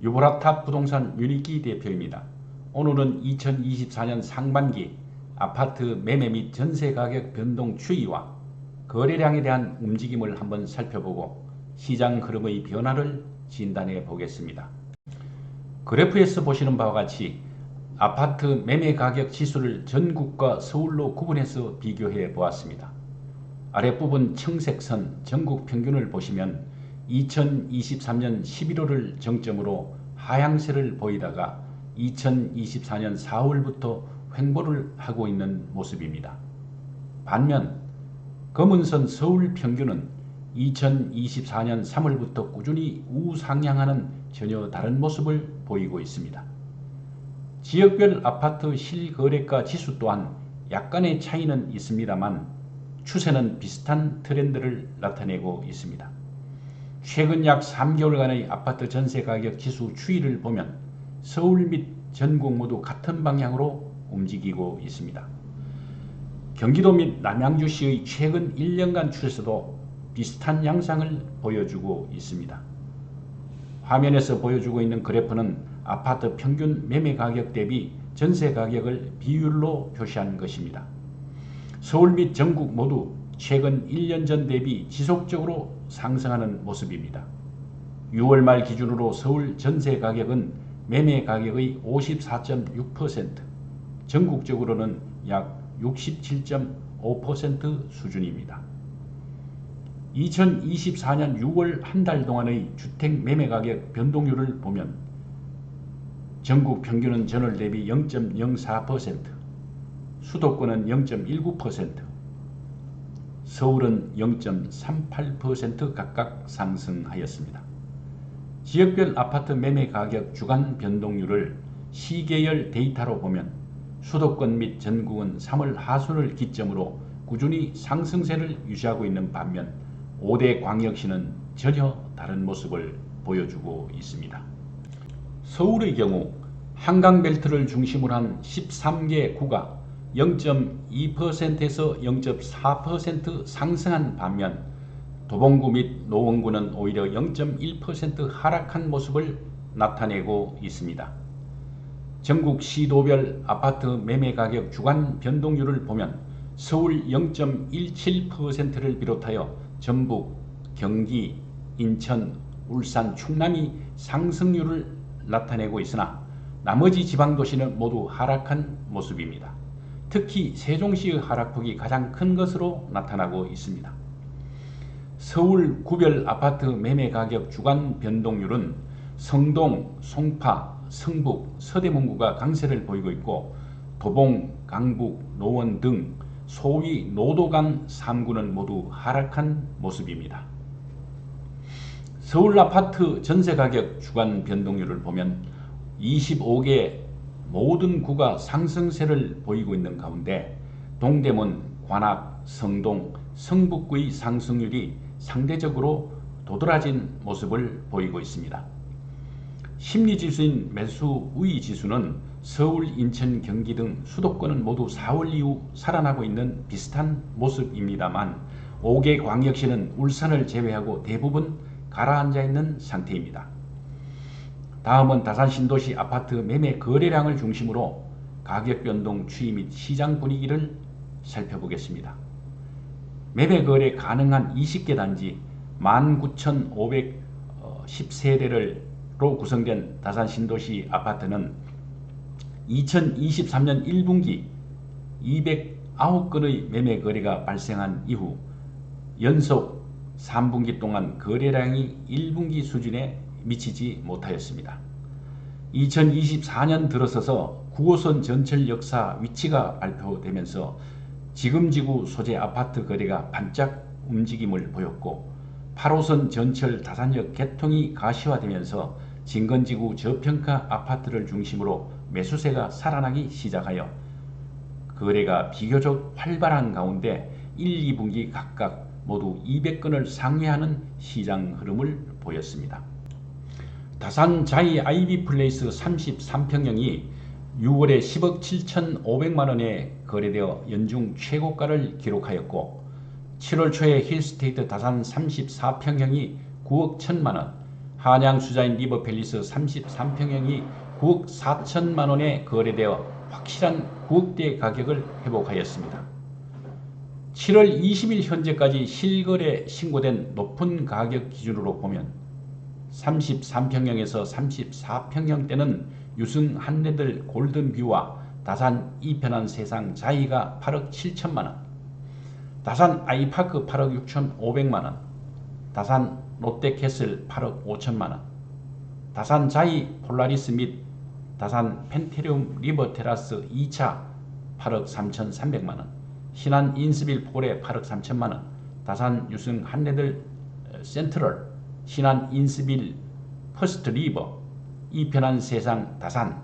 유보라탑 부동산 윤익기 대표입니다. 오늘은 2024년 상반기 아파트 매매 및 전세 가격 변동 추이와 거래량에 대한 움직임을 한번 살펴보고 시장 흐름의 변화를 진단해 보겠습니다. 그래프에서 보시는 바와 같이 아파트 매매 가격 지수를 전국과 서울로 구분해서 비교해 보았습니다. 아랫부분 청색선 전국 평균을 보시면 2023년 11월을 정점으로 하향세를 보이다가 2024년 4월부터 횡보를 하고 있는 모습입니다. 반면 검은선 서울 평균은 2024년 3월부터 꾸준히 우상향하는 전혀 다른 모습을 보이고 있습니다. 지역별 아파트 실거래가 지수 또한 약간의 차이는 있습니다만 추세는 비슷한 트렌드를 나타내고 있습니다. 최근 약 3개월간의 아파트 전세 가격 지수 추이를 보면 서울 및 전국 모두 같은 방향으로 움직이고 있습니다. 경기도 및 남양주시의 최근 1년간 추세도 비슷한 양상을 보여주고 있습니다. 화면에서 보여주고 있는 그래프는 아파트 평균 매매 가격 대비 전세 가격을 비율로 표시한 것입니다. 서울 및 전국 모두 최근 1년 전 대비 지속적으로 상승하는 모습입니다. 6월 말 기준으로 서울 전세 가격은 매매 가격의 54.6%, 전국적으로는 약 67.5% 수준입니다. 2024년 6월 한 달 동안의 주택 매매 가격 변동률을 보면 전국 평균은 전월 대비 0.04%, 수도권은 0.19%, 서울은 0.38% 각각 상승하였습니다. 지역별 아파트 매매 가격 주간 변동률을 시계열 데이터로 보면 수도권 및 전국은 3월 하순을 기점으로 꾸준히 상승세를 유지하고 있는 반면 5대 광역시는 전혀 다른 모습을 보여주고 있습니다. 서울의 경우 한강벨트를 중심으로 한 13개 구가 0.2%에서 0.4% 상승한 반면 도봉구 및 노원구는 오히려 0.1% 하락한 모습을 나타내고 있습니다. 전국 시도별 아파트 매매 가격 주간 변동률을 보면 서울 0.17%를 비롯하여 전북, 경기, 인천, 울산, 충남이 상승률을 나타내고 있으나 나머지 지방도시는 모두 하락한 모습입니다. 특히 세종시의 하락폭이 가장 큰 것으로 나타나고 있습니다. 서울 구별 아파트 매매 가격 주간 변동률은 성동, 송파, 성북, 서대문구가 강세를 보이고 있고 도봉, 강북, 노원 등 소위 노도강 3구는 모두 하락한 모습입니다. 서울 아파트 전세 가격 주간 변동률을 보면 25개 모든 구가 상승세를 보이고 있는 가운데 동대문, 관악, 성동, 성북구의 상승률이 상대적으로 도드라진 모습을 보이고 있습니다. 심리지수인 매수 우위 지수는 서울, 인천, 경기 등 수도권은 모두 4월 이후 살아나고 있는 비슷한 모습입니다만 5개 광역시는 울산을 제외하고 대부분 가라앉아 있는 상태입니다. 다음은 다산 신도시 아파트 매매 거래량을 중심으로 가격 변동 추이 및 시장 분위기를 살펴보겠습니다. 매매 거래 가능한 20개 단지 19,510세대로 구성된 다산 신도시 아파트는 2023년 1분기 209건의 매매 거래가 발생한 이후 연속 3분기 동안 거래량이 1분기 수준에 미치지 못하였습니다. 2024년 들어서서 9호선 전철 역사 위치가 발표되면서 지금 지구 소재 아파트 거래가 반짝 움직임을 보였고 8호선 전철 다산역 개통이 가시화되면서 진건지구 저평가 아파트를 중심으로 매수세가 살아나기 시작하여 거래가 비교적 활발한 가운데 1, 2분기 각각 모두 200건을 상회하는 시장 흐름을 보였습니다. 다산 자이 아이비 플레이스 33평형이 6월에 10억 7,500만원에 거래되어 연중 최고가를 기록하였고 7월 초에 힐스테이트 다산 34평형이 9억 1천만원, 한양 수자인 리버팰리스 33평형이 9억 4천만 원에 거래되어 확실한 9억대 가격을 회복하였습니다. 7월 20일 현재까지 실거래 신고된 높은 가격 기준으로 보면 33평형에서 34평형대는 유승 한레들 골든뷰와 다산 이편한 세상 자이가 8억 7천만원, 다산 아이파크 8억 6천 5백만원, 다산 롯데캐슬 8억 5천만원, 다산 자이 폴라리스 및 다산 펜테리움 리버 테라스 2차 8억 3천 3백만원, 신안 인스빌 폴에 8억 3천만원, 다산 유승 한레들 센트럴, 신안 인스빌 퍼스트 리버, 이편한 세상 다산,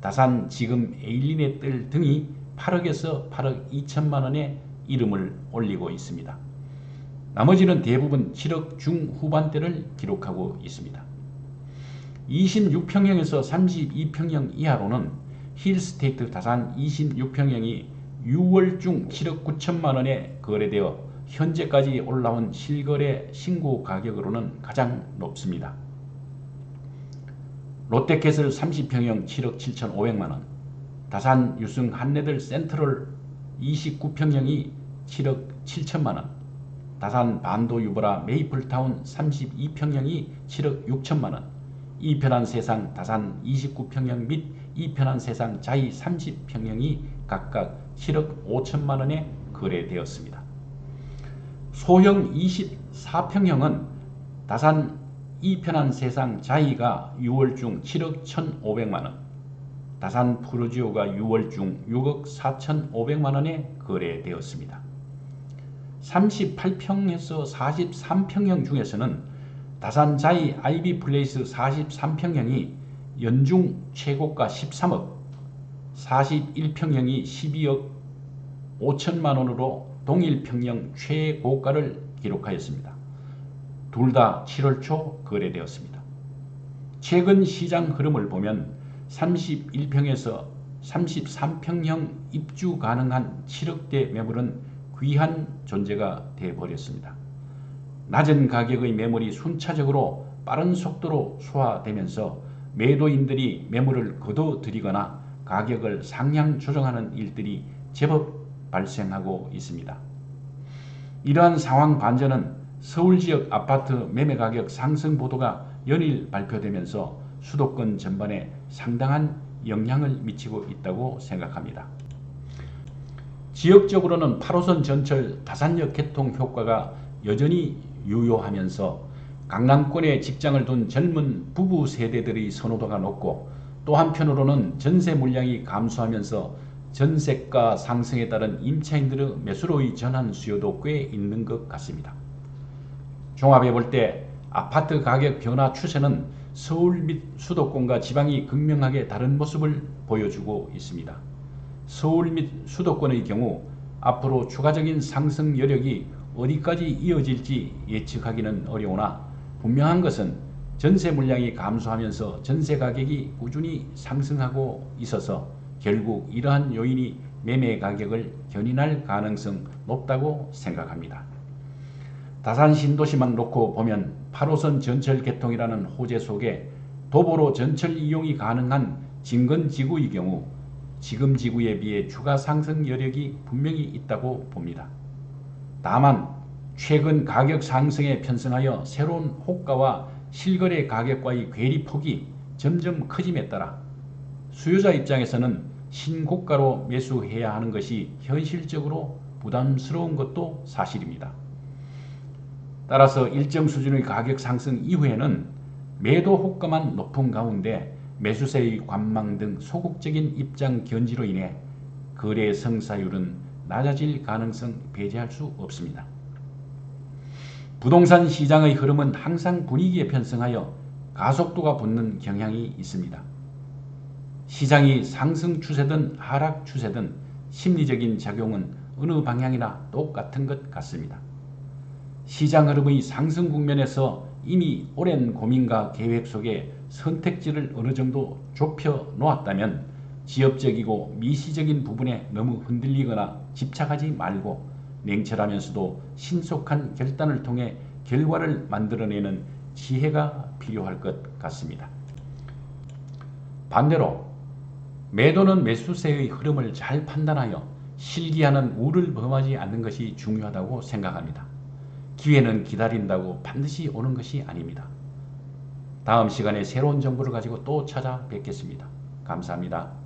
다산 지금 에일린의 뜰 등이 8억에서 8억 2천만 원의 이름을 올리고 있습니다. 나머지는 대부분 7억 중후반대를 기록하고 있습니다. 26평형에서 32평형 이하로는 힐스테이트 다산 26평형이 6월 중 7억 9천만 원에 거래되어 현재까지 올라온 실거래 신고 가격으로는 가장 높습니다. 롯데캐슬 30평형 7억 7천5백만원, 다산 유승 한레들 센트럴 29평형이 7억 7천만원, 다산 반도 유보라 메이플타운 32평형이 7억 6천만원, 이편한 세상 다산 29평형 및 이편한 세상 자이 30평형이 각각 7억 5천만원에 거래되었습니다. 소형 24평형은 다산 이편한 세상 자이가 6월 중 7억 1,500만원, 다산 푸르지오가 6월 중 6억 4,500만원에 거래되었습니다. 38평에서 43평형 중에서는 다산 자이 아이비 플레이스 43평형이 연중 최고가 13억, 41평형이 12억 5천만 원으로 동일 평형 최고가를 기록하였습니다. 둘 다 7월 초 거래되었습니다. 최근 시장 흐름을 보면 31평에서 33평형 입주 가능한 7억대 매물은 귀한 존재가 되어버렸습니다. 낮은 가격의 매물이 순차적으로 빠른 속도로 소화되면서 매도인들이 매물을 거둬들이거나 가격을 상향 조정하는 일들이 제법 발생하고 있습니다. 이러한 상황 반전은 서울 지역 아파트 매매 가격 상승 보도가 연일 발표되면서 수도권 전반에 상당한 영향을 미치고 있다고 생각합니다. 지역적으로는 8호선 전철 다산역 개통 효과가 여전히 유효하면서 강남권에 직장을 둔 젊은 부부 세대들의 선호도가 높고 또 한편으로는 전세 물량이 감소하면서 전세가 상승에 따른 임차인들의 매수로의 전환 수요도 꽤 있는 것 같습니다. 종합해 볼 때 아파트 가격 변화 추세는 서울 및 수도권과 지방이 극명하게 다른 모습을 보여주고 있습니다. 서울 및 수도권의 경우 앞으로 추가적인 상승 여력이 어디까지 이어질지 예측하기는 어려우나 분명한 것은 전세 물량이 감소하면서 전세 가격이 꾸준히 상승하고 있어서 결국 이러한 요인이 매매 가격을 견인할 가능성 높다고 생각합니다. 다산 신도시만 놓고 보면 8호선 전철 개통이라는 호재 속에 도보로 전철 이용이 가능한 진근 지구의 경우 지금 지구에 비해 추가 상승 여력이 분명히 있다고 봅니다. 다만 최근 가격 상승에 편승하여 새로운 호가와 실거래 가격과의 괴리폭이 점점 커짐에 따라 수요자 입장에서는 신고가로 매수해야 하는 것이 현실적으로 부담스러운 것도 사실입니다. 따라서 일정 수준의 가격 상승 이후에는 매도 호가만 높은 가운데 매수세의 관망 등 소극적인 입장 견지로 인해 거래 성사율은 낮아질 가능성 배제할 수 없습니다. 부동산 시장의 흐름은 항상 분위기에 편승하여 가속도가 붙는 경향이 있습니다. 시장이 상승 추세든 하락 추세든 심리적인 작용은 어느 방향이나 똑같은 것 같습니다. 시장 흐름의 상승 국면에서 이미 오랜 고민과 계획 속에 선택지를 어느 정도 좁혀 놓았다면 지엽적이고 미시적인 부분에 너무 흔들리거나 집착하지 말고 냉철하면서도 신속한 결단을 통해 결과를 만들어내는 지혜가 필요할 것 같습니다. 반대로 매도는 매수세의 흐름을 잘 판단하여 실기하는 우를 범하지 않는 것이 중요하다고 생각합니다. 기회는 기다린다고 반드시 오는 것이 아닙니다. 다음 시간에 새로운 정보를 가지고 또 찾아뵙겠습니다. 감사합니다.